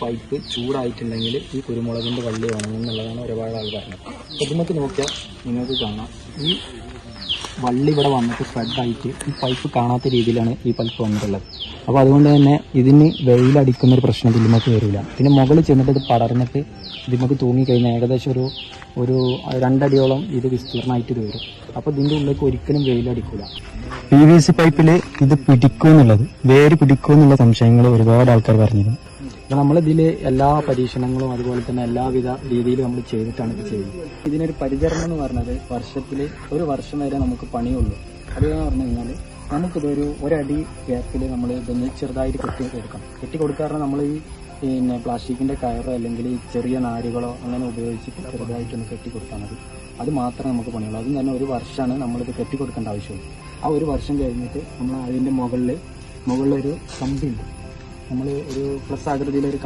Pipe ചൂടായിട്ടുണ്ടെങ്കിൽ ഈ കുരുമുളകിന്റെ വള്ളി വേണം എന്നുള്ളതാണ് ഒരുപാട് ആൾ പറഞ്ഞത് ഇതിനൊക്കെ നോക്കിയാൽ നിങ്ങൾക്ക് കാണാം. ഈ വള്ളി ഇവിടെ വന്നിട്ട് സ്പ്രെഡായിട്ട് ഈ പൈപ്പ് കാണാത്ത രീതിയിലാണ് ഈ പൈപ്പ് വന്നിട്ടുള്ളത്. അപ്പോൾ അതുകൊണ്ട് തന്നെ ഇതിന് വെയിലടിക്കുന്ന ഒരു പ്രശ്നം ഇതിലേക്ക് വരില്ല. പിന്നെ മുകളിൽ ചെന്നിട്ട് ഇത് പടർന്നിട്ട് ഇതിലേക്ക് തൂങ്ങിക്കഴിഞ്ഞാൽ ഏകദേശം ഒരു ഒരു രണ്ടടിയോളം ഇത് വിസ്തീർണമായിട്ട് വരും അപ്പോൾ ഇതിന്റെ ഉള്ളിലേക്ക് ഒരിക്കലും വെയിലടിക്കില്ല പി വി സി പൈപ്പിൽ ഇത് പിടിക്കുമെന്നുള്ളത് വേര് പിടിക്കുമെന്നുള്ള സംശയങ്ങൾ ഒരുപാട് ആൾക്കാർ പറഞ്ഞിരുന്നു. നമ്മളിതിൽ എല്ലാ പരീക്ഷണങ്ങളും അതുപോലെ തന്നെ എല്ലാവിധ രീതിയിലും നമ്മൾ ചെയ്തിട്ടാണ് ഇത് ചെയ്യുന്നത്. ഇതിനൊരു പരിചരണം എന്ന് പറഞ്ഞത് വർഷത്തിൽ ഒരു വർഷം വരെ നമുക്ക് പണിയുള്ളൂ. അത് എന്ന് പറഞ്ഞു കഴിഞ്ഞാൽ നമുക്കിതൊരു ഒരടി ഗ്യാപ്പിൽ നമ്മൾ ഇതൊന്ന് ചെറുതായിട്ട് കെട്ടി കൊടുക്കണം. കെട്ടി കൊടുക്കാറുണ്ട് നമ്മൾ ഈ പിന്നെ പ്ലാസ്റ്റിക്കിന്റെ കയറോ അല്ലെങ്കിൽ ചെറിയ നാരുകളോ അങ്ങനെ ഉപയോഗിച്ചിട്ട് ചെറുതായിട്ടൊന്ന് കെട്ടി കൊടുത്താൽ മതി. അത് മാത്രമേ നമുക്ക് പണിയുള്ളൂ. അതും തന്നെ ഒരു വർഷമാണ് നമ്മളിത് കെട്ടി കൊടുക്കേണ്ട ആവശ്യമുള്ളൂ. ആ ഒരു വർഷം കഴിഞ്ഞിട്ട് നമ്മൾ അതിന്റെ മുകളിൽ മുകളിലൊരു കമ്പിയുണ്ട്. നമ്മൾ ഒരു പ്ലസ് ആകൃതിയിലൊരു